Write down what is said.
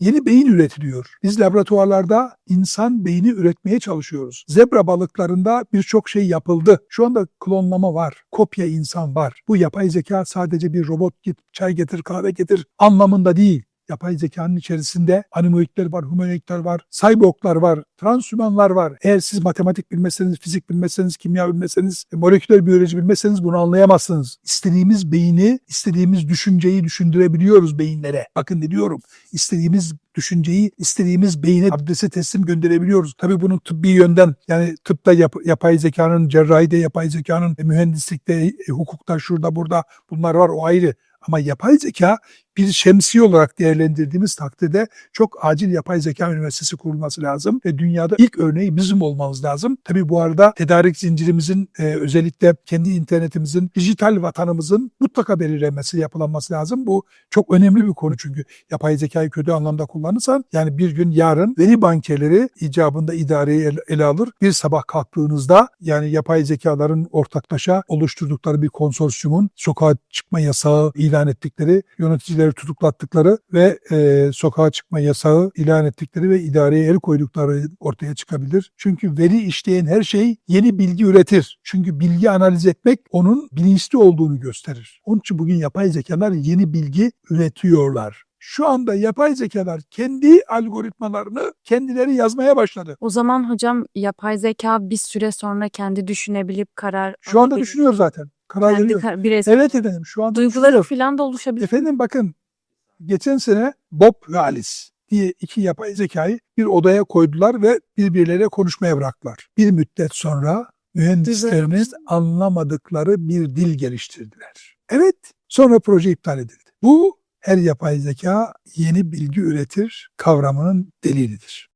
yeni beyin üretiliyor. Biz laboratuvarlarda insan beyni üretmeye çalışıyoruz. Zebra balıklarında birçok şey yapıldı. Şu anda klonlama var. Kopya insan var. Bu yapay zeka sadece bir robot git çay getir kahve getir anlamında değil. Yapay zekanın içerisinde animoidler var, humanoidler var, cyborglar var, transhümanlar var. Eğer siz matematik bilmezseniz, fizik bilmezseniz, kimya bilmezseniz, moleküler biyoloji bilmezseniz bunu anlayamazsınız. İstediğimiz beyni, istediğimiz düşünceyi düşündürebiliyoruz beyinlere. Bakın ne diyorum. İstediğimiz düşünceyi istediğimiz beyine adrese teslim gönderebiliyoruz. Tabii bunun tıbbi yönden yani tıpta yap- yapay zekanın, cerrahide yapay zekanın, e, mühendislikte, e, hukukta, şurada burada bunlar var o ayrı. Ama yapay zeka bir şemsiye olarak değerlendirdiğimiz takdirde çok acil yapay zeka üniversitesi kurulması lazım ve dünyada ilk örneği bizim olmamız lazım. Tabii bu arada tedarik zincirimizin e, özellikle kendi internetimizin, dijital vatanımızın mutlaka belirlenmesi, yapılanması lazım. Bu çok önemli bir konu çünkü yapay zekayı kötü anlamda kullanırsan yani bir gün yarın veri bankerleri icabında idareyi el- ele alır. Bir sabah kalktığınızda yani yapay zekaların ortaklaşa oluşturdukları bir konsorsiyumun sokağa çıkma yasağı ilan ettikleri, yöneticileri tutuklattıkları ve e, sokağa çıkma yasağı ilan ettikleri ve idareye el koydukları ortaya çıkabilir. Çünkü veri işleyen her şey yeni bilgi üretir. Çünkü bilgi analiz etmek onun bilinçli olduğunu gösterir. Onun için bugün yapay zekalar yeni bilgi üretiyorlar. Şu anda yapay zekalar kendi algoritmalarını kendileri yazmaya başladı. O zaman hocam yapay zeka bir süre sonra kendi düşünebilip karar Şu anda düşünüyor zaten. Karar veriyor. kar- Evet efendim şu anda duyguları düşünüyor. falan da oluşabilir. Efendim bakın geçen sene Bob ve Alice diye iki yapay zekayı bir odaya koydular ve birbirleriyle konuşmaya bıraktılar. Bir müddet sonra mühendislerinin Düzelmiş. anlamadıkları bir dil geliştirdiler. Evet sonra proje iptal edildi. Bu her yapay zeka yeni bilgi üretir kavramının delilidir.